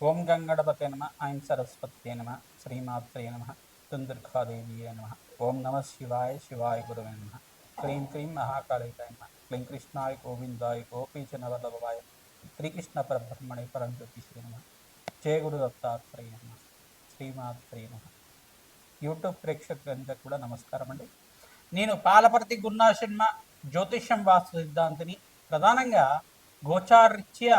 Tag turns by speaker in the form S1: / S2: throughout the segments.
S1: ఓం గంగణపతే నమ ఐం సరస్వతే నమ శ్రీమాత్రే నమ దుందుర్గాదేవి నమ ఓం నమ శివాయ శివాయ గురువే నమ క్లీం క్లీం మహాకాళికాయ నమ క్లీం కృష్ణాయ గోవిందాయ గోపీచన వల్లభాయ శ్రీకృష్ణ పరబ్రహ్మణే పరంజ్యోతి శ్రీ నమ జయ గురు దత్తాత్రేయ నమ శ్రీమాత్రే నమ. యూట్యూబ్ ప్రేక్షకులందరికీ కూడా నమస్కారం అండి. నేను పాలపర్తి గున్నా శర్మ జ్యోతిష్యం వాస్తు సిద్ధాంతిని ప్రధానంగా గోచారీత్యా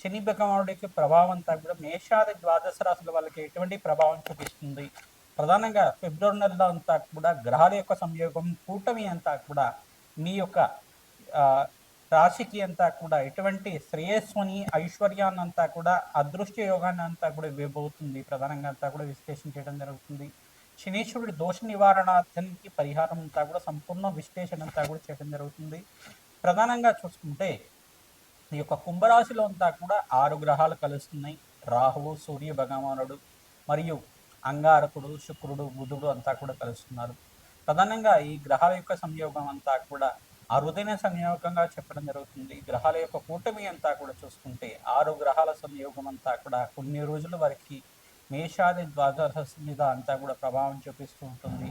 S1: శని భగవానుడి యొక్క ప్రభావం అంతా కూడా మేషాది ద్వాదశ రాశుల వాళ్ళకి ఎటువంటి ప్రభావం చూపిస్తుంది? ప్రధానంగా ఫిబ్రవరి నెలలో అంతా కూడా గ్రహాల యొక్క సంయోగం కూటమి అంతా కూడా మీ యొక్క రాశికి అంతా కూడా ఎటువంటి శ్రేయస్సుని ఐశ్వర్యాన్ని అంతా కూడా అదృష్ట యోగాన్ని అంతా కూడా ఇవ్వబోతుంది. ప్రధానంగా అంతా కూడా విశ్లేషణ చేయడం జరుగుతుంది. శనీశ్వరుడి దోష నివారణార్థానికి పరిహారం అంతా కూడా సంపూర్ణ విశ్లేషణ అంతా కూడా చేయడం జరుగుతుంది. ప్రధానంగా చూసుకుంటే ఈ యొక్క కుంభరాశిలో అంతా కూడా ఆరు గ్రహాలు కలుస్తున్నాయి. రాహువు సూర్య భగవానుడు మరియు అంగారకుడు శుక్రుడు బుధుడు అంతా కూడా కలుస్తున్నారు. ప్రధానంగా ఈ గ్రహాల యొక్క సంయోగం అంతా కూడా అరుదైన సంయోగంగా చెప్పడం జరుగుతుంది. గ్రహాల యొక్క కూటమి అంతా కూడా చూసుకుంటే ఆరు గ్రహాల సంయోగం అంతా కూడా కొన్ని రోజుల వరకు మేషాది ద్వాదశ మీద అంతా కూడా ప్రభావం చూపిస్తూ ఉంటుంది.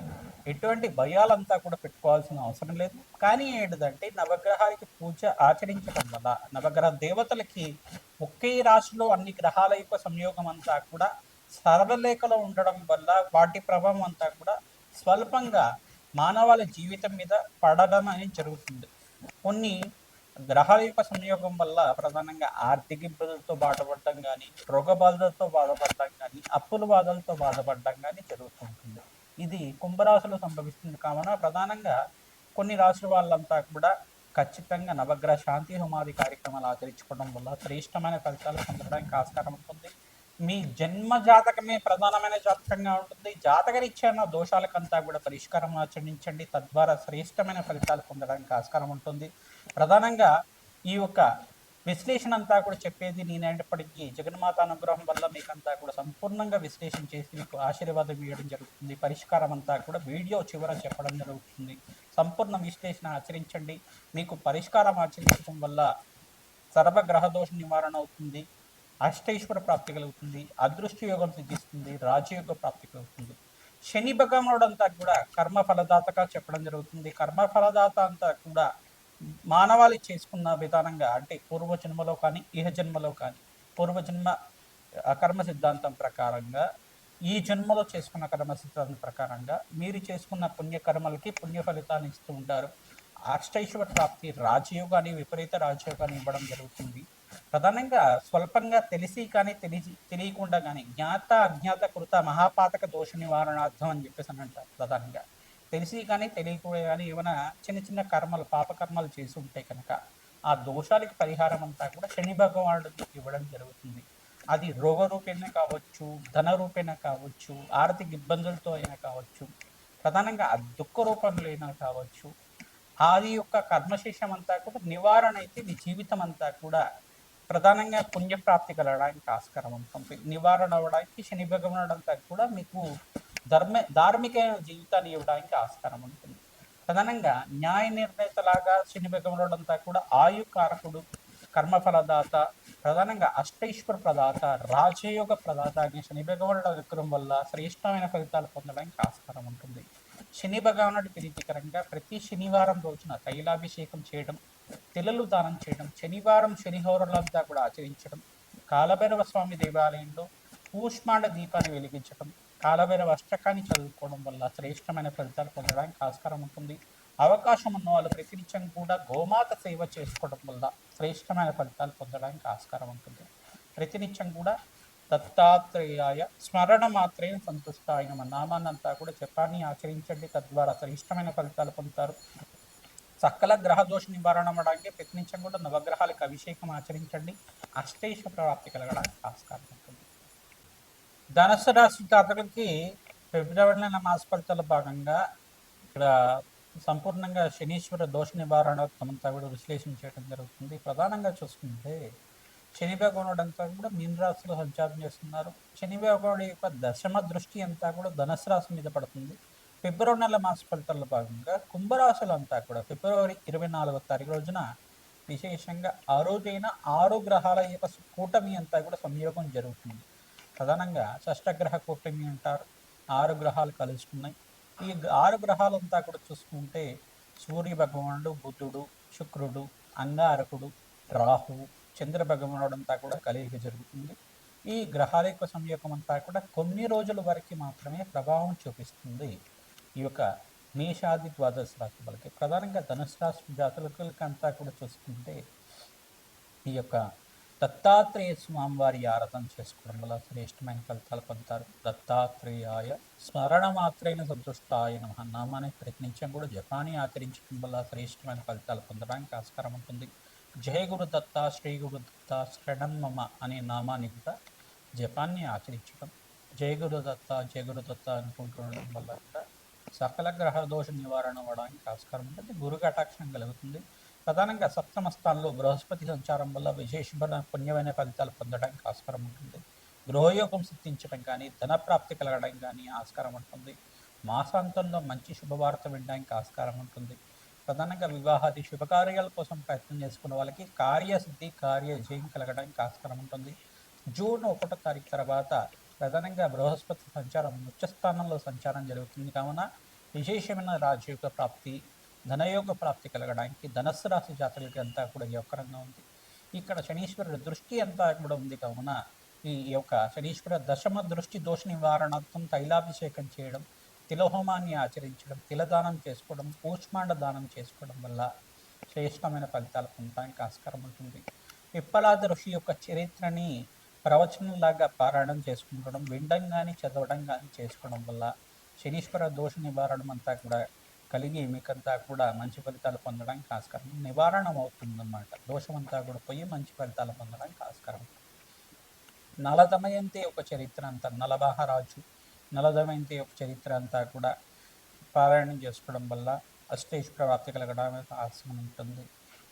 S1: ఎటువంటి భయాలంతా కూడా పెట్టుకోవాల్సిన అవసరం లేదు. కానీ ఏంటిదంటే నవగ్రహాలకి పూజ ఆచరించడం వల్ల నవగ్రహ దేవతలకి ఒకే రాశిలో అన్ని గ్రహాల యొక్క సంయోగం అంతా కూడా సరళరేఖలో ఉండడం వల్ల వాటి ప్రభావం అంతా కూడా స్వల్పంగా మానవాళి జీవితం మీద పడడం అనేది జరుగుతుంది. కొన్ని గ్రహాల యొక్క సంయోగం వల్ల ప్రధానంగా ఆర్థిక ఇబ్బందులతో బాధపడడం కానీ రోగ బాధలతో బాధపడడం కానీ అప్పుల బాధలతో బాధపడడం కానీ జరుగుతుంటుంది ఇది కుంభరాశిలో సంభవిస్తుంది. కావున ప్రధానంగా కొన్ని రాశుల వాళ్ళంతా కూడా ఖచ్చితంగా నవగ్రహ శాంతి హోమాది కార్యక్రమాలు ఆచరించుకోవడం వల్ల శ్రేష్టమైన ఫలితాలు పొందడానికి ఆస్కారం ఉంటుంది. మీ జన్మ జాతకమే ప్రధానమైన జాతకంగా ఉంటుంది. జాతకరీత్యా దోషాలకంతా కూడా పరిష్కారం ఆచరించండి. తద్వారా శ్రేష్టమైన ఫలితాలు పొందడానికి ఆస్కారం ఉంటుంది. ప్రధానంగా ఈ యొక్క విశ్లేషణ అంతా కూడా చెప్పేది నేనైనప్పటికీ జగన్మాత అనుగ్రహం వల్ల మీకంతా కూడా సంపూర్ణంగా విశ్లేషణ చేసి మీకు ఆశీర్వాదం ఇవ్వడం జరుగుతుంది. పరిష్కారం అంతా కూడా వీడియో చివర చెప్పడం జరుగుతుంది. సంపూర్ణ విశ్లేషణ ఆచరించండి. మీకు పరిష్కారం ఆచరించడం వల్ల సర్వ గ్రహదోష నివారణ అవుతుంది. అష్టైశ్వర ప్రాప్తి కలుగుతుంది. అదృష్ట యోగం సిద్ధిస్తుంది. రాజయోగ ప్రాప్తి కలుగుతుంది. శని భగవానుడు అంతా కూడా కర్మ ఫలదాతగా చెప్పడం జరుగుతుంది. కర్మ ఫలదాత అంతా కూడా మానవాళి చేసుకున్న విధానంగా అంటే పూర్వ జన్మలో కానీ ఇహ జన్మలో కానీ పూర్వజన్మ జన్మ కర్మ సిద్ధాంతం ప్రకారంగా ఈ జన్మలో చేసుకున్న కర్మ సిద్ధాంతం ప్రకారంగా మీరు చేసుకున్న పుణ్యకర్మలకి పుణ్య ఫలితాన్ని ఇస్తూ ఉంటారు. అష్టైశ్వర ప్రాప్తి రాజయోగాన్ని విపరీత రాజయోగాన్ని ఇవ్వడం జరుగుతుంది. ప్రధానంగా స్వల్పంగా తెలిసి కానీ తెలిసి తెలియకుండా కానీ జ్ఞాత అజ్ఞాత కృత మహాపాతక దోష నివారణార్థం అని చెప్పేసి అని అంటారు ప్రధానంగా. తెలిసి కానీ తెలియకుండా కానీ ఏమైనా చిన్న చిన్న కర్మలు పాపకర్మలు చేసి ఉంటే కనుక ఆ దోషాలకి పరిహారం అంతా కూడా శని భగవానుడికి ఇవ్వడం జరుగుతుంది. అది రోగ రూపేణ కావచ్చు ధన రూపేణ కావచ్చు ఆర్థిక ఇబ్బందులతో అయినా కావచ్చు ప్రధానంగా ఆ దుఃఖ రూపంలో అయినా కావచ్చు ఆది యొక్క కర్మశేషం అంతా కూడా నివారణ అయితే మీ జీవితం అంతా కూడా ప్రధానంగా పుణ్యప్రాప్తి కలగడానికి ఆస్కారం ఉంటుంది. నివారణ అవ్వడానికి శని భగవానుడు అంతా కూడా మీకు ధర్మ ధార్మిక జీవితాన్ని ఇవ్వడానికి ఆస్కారం ఉంటుంది ప్రధానంగా న్యాయ నిర్ణేతలాగా శని కూడా ఆయుకారకుడు కర్మఫలదాత ప్రధానంగా అష్టైశ్వర ప్రదాత రాజయోగ ప్రదాత అనే శని భగవానుడు విక్రమం వల్ల శ్రేష్టమైన ఫలితాలు పొందడానికి ఆస్కారం ఉంటుంది శని భగవానుడి ప్రీతికరంగా ప్రతి శనివారం రోజున తైలాభిషేకం చేయడం తెల్లలు దానం చేయడం శనివారం శనిహోరలంతా కూడా ఆచరించడం కాలభైరవ స్వామి దేవాలయంలో పూష్మాండ దీపాన్ని వెలిగించడం కాలభైరవ అష్టకాన్ని చదువుకోవడం వల్ల శ్రేష్టమైన ఫలితాలు పొందడానికి ఆస్కారం ఉంటుంది. అవకాశం ఉన్న వాళ్ళు ప్రతినిత్యం కూడా గోమాత సేవ చేసుకోవడం వల్ల శ్రేష్టమైన ఫలితాలు పొందడానికి ఆస్కారం ఉంటుంది. ప్రతినిత్యం కూడా దత్తాత్రేయాయ స్మరణ మాత్రమే సంతుష్ట ఆయన మన నామాన్నంతా కూడా జపాన్ని ఆచరించండి. తద్వారా శ్రేష్టమైన ఫలితాలు పొందుతారు. సకల గ్రహ దోష నివారణ అవ్వడానికి ప్రతినిత్యం కూడా నవగ్రహాలకు అభిషేకం ఆచరించండి. అష్టేష ప్రాప్తి కలగడానికి ఆస్కారం ఉంటుంది. ధనుసు రాశి జాతకులకి ఫిబ్రవరి నెల మాస ఫలితాల భాగంగా ఇక్కడ సంపూర్ణంగా శనీశ్వర దోష నివారణాత్మంతా కూడా విశ్లేషణ చేయడం జరుగుతుంది. ప్రధానంగా చూసుకుంటే శని భగవానుడు అంతా కూడా మీన రాశిలో సంచారం చేస్తున్నారు. శని భగవానుడి యొక్క దశమ దృష్టి అంతా కూడా ధనుసు రాశి మీద పడుతుంది. ఫిబ్రవరి నెల మాస ఫలితాల్లో భాగంగా కుంభరాశులు అంతా కూడా ఫిబ్రవరి ఇరవై నాలుగో తారీఖు రోజున విశేషంగా ఆ రోజైన ఆరు గ్రహాల యొక్క కూటమి అంతా కూడా సంయోగం జరుగుతుంది. ప్రధానంగా షష్టగ్రహ కూటమి అంటారు. ఆరు గ్రహాలు కలుస్తున్నాయి ఈ ఆరు గ్రహాలంతా కూడా చూసుకుంటే సూర్య భగవానుడు బుధుడు శుక్రుడు అంగారకుడు రాహువు చంద్ర భగవానుడు అంతా కూడా కలిగి జరుగుతుంది. ఈ గ్రహాల యొక్క సంయోగం అంతా కూడా కొన్ని రోజుల వరకు మాత్రమే ప్రభావం చూపిస్తుంది ఈ యొక్క మేషాది ద్వాదశ రాశి వాళ్ళకి. ప్రధానంగా ధనుసు రాశి జాతకులకంతా కూడా చూసుకుంటే ఈ యొక్క దత్తాత్రేయ స్వామివారి ఆరతం చేసుకోవడం వల్ల శ్రేష్టమైన ఫలితాలు పొందుతారు. దత్తాత్రేయాయ స్మరణ మాత్రైన సంతుష్టాయ నమ నామాన్ని ప్రయత్నించడం కూడా జపాన్ని ఆచరించడం వల్ల శ్రేష్టమైన ఫలితాలు పొందడానికి ఆస్కారం ఉంటుంది. జయ గురు దత్త శ్రీ గురు దత్త శరణం అనే నామాన్ని కూడా జపాన్ని ఆచరించడం జయ గురు దత్త జయ గురు దత్త అనుకుంటుండడం వల్ల కూడా సకల గ్రహ దోష నివారణ అవ్వడానికి ఆస్కారం ఉంటుంది. గురు కటాక్షం కలుగుతుంది. ప్రధానంగా సప్తమ స్థానంలో బృహస్పతి సంచారం వల్ల విశేషమైన పుణ్యమైన ఫలితాలు పొందడానికి ఆస్కారం ఉంటుంది. గృహయోగం సిద్ధించడం కానీ ధనప్రాప్తి కలగడం కానీ ఆస్కారం ఉంటుంది. మాసాంతంలో మంచి శుభవార్త వినడానికి ఆస్కారం ఉంటుంది. ప్రధానంగా వివాహాది శుభకార్యాల కోసం ప్రయత్నం చేసుకున్న వాళ్ళకి కార్యసిద్ధి కార్యజయం కలగడానికి ఆస్కారం ఉంటుంది. జూన్ ఒకటో తారీఖు తర్వాత ప్రధానంగా బృహస్పతి సంచారం ఉచ్చస్థానంలో సంచారం జరుగుతుంది. కావున విశేషమైన రాజయోగ ప్రాప్తి ధనయోగ ప్రాప్తి కలగడానికి ధనస్సు రాశి జాతకులకి అంతా కూడా యోగకరంగా ఉంది. ఇక్కడ శనీశ్వరుడి దృష్టి అంతా కూడా ఉంది కావున ఈ యొక్క శనీశ్వర దశమ దృష్టి దోష నివారణార్థం తైలాభిషేకం చేయడం తిలహోమాన్ని ఆచరించడం తిలదానం చేసుకోవడం పూష్మాండ దానం చేసుకోవడం వల్ల శ్రేష్టమైన ఫలితాలు పొందడానికి ఆస్కారం ఉంటుంది. పిప్పలాద ఋషి యొక్క చరిత్రని ప్రవచనంలాగా పారాయణం చేసుకుంటడం వినడం కానీ చదవడం కానీ చేసుకోవడం వల్ల శనీశ్వర దోష నివారణం అంతా కూడా కలిగి మీకంతా కూడా మంచి ఫలితాలు పొందడానికి ఆస్కారం. నివారణ అవుతుందన్నమాట దోషమంతా కూడా పోయి మంచి ఫలితాలు పొందడానికి ఆస్కారం. నలదమయంతి ఒక చరిత్ర అంతా. నలమహారాజు నలదమయంతి యొక్క చరిత్ర అంతా కూడా పారాయణం చేసుకోవడం వల్ల అష్టేశ్వర ప్రాప్తి కలగడానికి ఆస్కారం ఉంటుంది.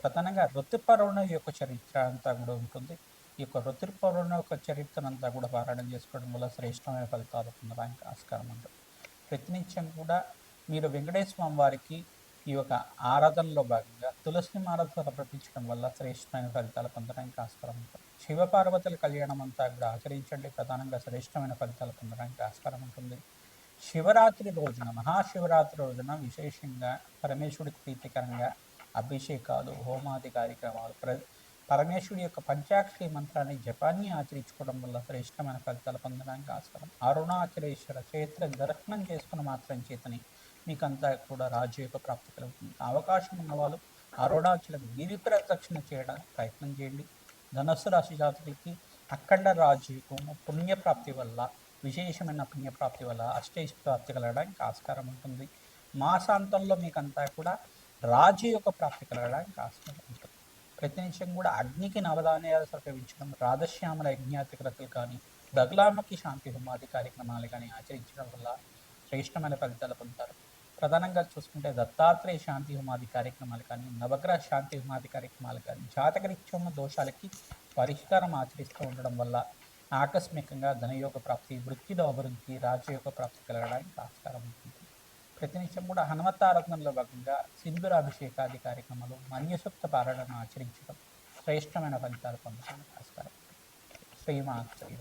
S1: ప్రధానంగా ఋతుపర్వణ యొక్క చరిత్ర అంతా కూడా ఉంటుంది. ఈ యొక్క ఋతుపర్వణ యొక్క చరిత్ర అంతా కూడా పారాయణం చేసుకోవడం వల్ల శ్రేష్టమైన ఫలితాలు పొందడానికి ఆస్కారం ఉంటుంది. ప్రతినిత్యం కూడా మీరు వెంకటేశ్వర స్వామి వారికి ఈ యొక్క ఆరాధనలో భాగంగా తులసి మాల సమర్పించడం వల్ల శ్రేష్టమైన ఫలితాలు పొందడానికి ఆస్కారం ఉంటుంది. శివపార్వతుల కళ్యాణం అంతా కూడా ఆచరించండి. ప్రధానంగా శ్రేష్టమైన ఫలితాలు పొందడానికి ఆస్కారం ఉంటుంది. శివరాత్రి రోజున మహాశివరాత్రి రోజున విశేషంగా పరమేశ్వరుడికి ప్రీతికరంగా అభిషేకాలు హోమాది కార్యక్రమాలు ప్ర పరమేశ్వరుడి యొక్క పంచాక్షరి మంత్రాన్ని జపాన్ని ఆచరించుకోవడం వల్ల శ్రేష్టమైన ఫలితాలు పొందడానికి ఆస్కారం. అరుణాచలేశ్వర క్షేత్ర దర్శనం చేసుకుని మాత్రం చేతని మీకంతా కూడా రాజయోగ ప్రాప్తి కలుగుతుంది. అవకాశం ఉన్నవాళ్ళు అరుణాచలం గిరి ప్రదక్షిణ చేయడానికి ప్రయత్నం చేయండి. ధనస్సు రాశి జాతకులకి అఖండ రాజయోగము పుణ్యప్రాప్తి వల్ల విశేషమైన పుణ్యప్రాప్తి వల్ల అష్టేష్ ప్రాప్తి కలగడానికి ఆస్కారం ఉంటుంది. మాసాంతంలో మీకంతా కూడా రాజయోగ ప్రాప్తి కలగడానికి ఆస్కారం ఉంటుంది. ప్రతినిత్యం కూడా అగ్నికి నవధాన్యాలు సమర్పించడం రాధశ్యామల యజ్ఞాతికరతలు కానీ బగలామకి శాంతి హోమాది కార్యక్రమాలు కానీ ఆచరించడం వల్ల శ్రేష్టమైన ఫలితాలు పొందుతారు. ప్రధానంగా చూసుకుంటే దత్తాత్రేయ శాంతి హోమాది కార్యక్రమాలు కానీ నవగ్రహ శాంతి హోమాది కార్యక్రమాలు కానీ జాతకరీత్యం ఉన్న దోషాలకి పరిష్కారం ఆచరిస్తూ ఉండడం వల్ల ఆకస్మికంగా ధనయోగ ప్రాప్తి వృత్తిలో అభివృద్ధి రాజయోగ ప్రాప్తి కలగడానికి ఆస్కారం ఉంటుంది. ప్రతినిత్యం కూడా హనుమతారాధనలో భాగంగా సింధురాభిషేకాది కార్యక్రమాలు మన్యసూక్త పారాయణను ఆచరించడం శ్రేష్టమైన ఫలితాలు పొందడానికి ఆస్కారం. శ్రీమాత్రి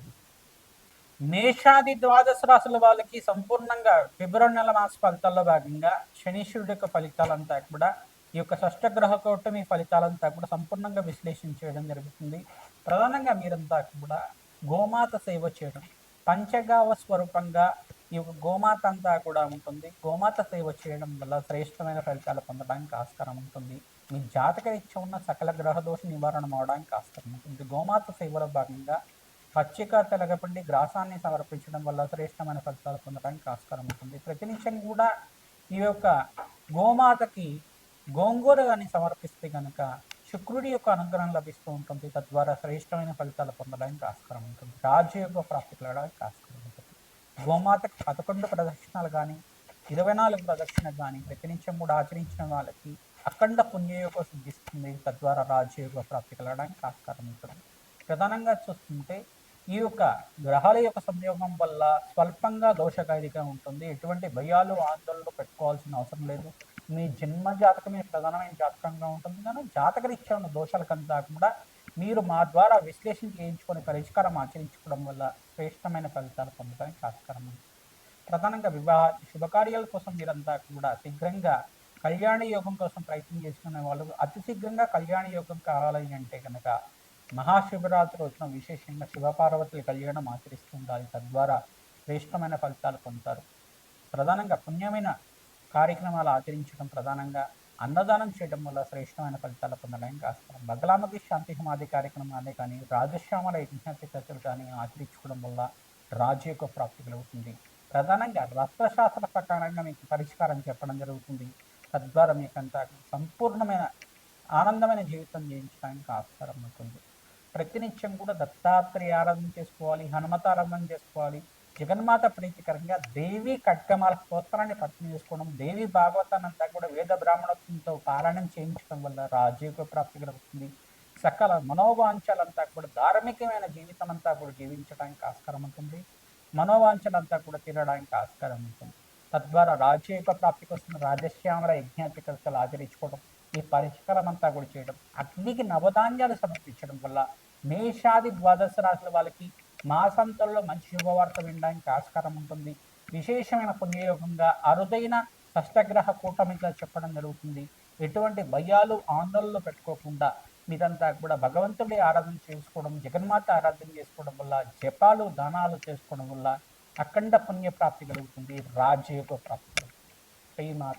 S1: మేషాది ద్వాదశ రాసుల వాళ్ళకి సంపూర్ణంగా ఫిబ్రవరి నెల మాస ఫలితాల్లో భాగంగా శనీశ్వరుడి యొక్క ఫలితాలంతా కూడా ఈ యొక్క షష్టగ్రహ కూటమి ఫలితాలంతా కూడా సంపూర్ణంగా విశ్లేషణ చేయడం జరుగుతుంది. ప్రధానంగా మీరంతా కూడా గోమాత సేవ చేయడం పంచగావ స్వరూపంగా ఈ యొక్క గోమాత అంతా కూడా ఉంటుంది గోమాత సేవ చేయడం వల్ల శ్రేష్టమైన ఫలితాలు పొందడానికి ఆస్కారం ఉంటుంది. మీ జాతక ఇచ్చ ఉన్న సకల గ్రహ దోష నివారణ అవడానికి ఆస్కారం ఉంటుంది. గోమాత సేవలో భాగంగా పచ్చిక తెలగపిండి గ్రాసాన్ని సమర్పించడం వల్ల శ్రేష్టమైన ఫలితాలు పొందడానికి ఆస్కారం ఉంటుంది. ప్రతినిత్యం కూడా ఈ యొక్క గోమాతకి గోంగూర కానీ సమర్పిస్తే కనుక శుక్రుడి యొక్క అనుగ్రహం లభిస్తూ ఉంటుంది. తద్వారా శ్రేష్టమైన ఫలితాలు పొందడానికి ఆస్కారం ఉంటుంది. రాజయోగ ప్రాప్తి కలగడానికి ఆస్కారం ఉంటుంది. గోమాతకు పదకొండు ప్రదక్షిణలు కానీ ఇరవై నాలుగు ప్రదక్షిణలు కానీ ప్రతినిత్యం కూడా ఆచరించిన వాళ్ళకి అఖండ పుణ్యయోగ సిద్ధిస్తుంది. తద్వారా రాజయోగ ప్రాప్తి కలగడానికి ఆస్కారం ఉంటుంది. ప్రధానంగా చూస్తుంటే ఈ యొక్క గ్రహాల యొక్క సంయోగం వల్ల స్వల్పంగా దోషకారిగా ఉంటుంది. ఎటువంటి భయాలు ఆందోళనలు పెట్టుకోవాల్సిన అవసరం లేదు. మీ జన్మ జాతకమే ప్రధానమైన జాతకంగా ఉంటుంది. కానీ జాతకరీత్యా ఉన్న దోషాలకంతా కూడా మీరు మా ద్వారా విశ్లేషణ చేయించుకొని పరిష్కారం ఆచరించుకోవడం వల్ల శ్రేష్టమైన ఫలితాలు పొందడానికి ఆస్కారం ఉంది ప్రధానంగా వివాహ శుభకార్యాల కోసం మీరంతా కూడా శీఘ్రంగా కళ్యాణ యోగం కోసం ప్రయత్నం చేసుకునే వాళ్ళు అతి శీఘ్రంగా కళ్యాణ యోగం కావాలి అంటే కనుక మహాశివరాత్రి రోజున విశేషంగా శివపార్వతుల కళ్యాణం ఆచరిస్తూ ఉండాలి. తద్వారా శ్రేష్టమైన ఫలితాలు పొందుతారు. ప్రధానంగా పుణ్యమైన కార్యక్రమాలు ఆచరించడం ప్రధానంగా అన్నదానం చేయడం వల్ల శ్రేష్టమైన ఫలితాలు పొందడానికి ఆస్కారం బగలామకి శాంతి సమాధి కార్యక్రమాన్ని కానీ రాజశ్యామల యజ్ఞాతి చర్చలు కానీ ఆచరించుకోవడం వల్ల రాజు యొక్క ప్రాప్తి కలుగుతుంది. ప్రధానంగా రత్నశాస్త్ర ప్రకారంగా మీకు పరిష్కారం చెప్పడం జరుగుతుంది. తద్వారా మీకంతా సంపూర్ణమైన ఆనందమైన జీవితం జీవించడానికి ఆస్కారం ఉంటుంది. ప్రతినిత్యం కూడా దత్తాత్రేయ ఆరాధన చేసుకోవాలి హనుమతారాధన చేసుకోవాలి జగన్మాత ప్రీతికరంగా దేవి కట్కమాల స్తోత్రాన్ని పఠనం చేసుకోవడం దేవి భాగవతాన్ని అంతా కూడా వేద బ్రాహ్మణత్వంతో పారాయణం చేయించడం వల్ల రాజీవ ప్రాప్తి కలుగుతుంది. సకల మనోవాంఛలంతా కూడా ధార్మికమైన జీవితం అంతా కూడా జీవించడానికి ఆస్కారం ఉంటుంది. మనోవాంఛలంతా కూడా తినడానికి ఆస్కారం ఉంటుంది. తద్వారా రాజయోగ ప్రాప్తి కోసం రాజశ్యామల యజ్ఞాతికలు ఆచరించుకోవడం ఈ పరిష్కారం అంతా కూడా చేయడం అగ్నికి నవధాన్యాలు సమర్పించడం వల్ల మేషాది ద్వాదశ రాశుల వాళ్ళకి మాసంతంలో మంచి శుభవార్త వినడానికి ఆస్కారం ఉంటుంది. విశేషమైన పుణ్యయోగంగా అరుదైన షష్టగ్రహ కూటమిగా చెప్పడం జరుగుతుంది. ఎటువంటి భయాలు ఆందోళనలు పెట్టుకోకుండా మీరంతా కూడా భగవంతుడి ఆరాధన చేసుకోవడం జగన్మాత ఆరాధన చేసుకోవడం వల్ల జపాలు దానాలు చేసుకోవడం వల్ల అఖండ పుణ్య ప్రాప్తి కలుగుతుంది. రాజయోగ ప్రాప్తి. శ్రీమాత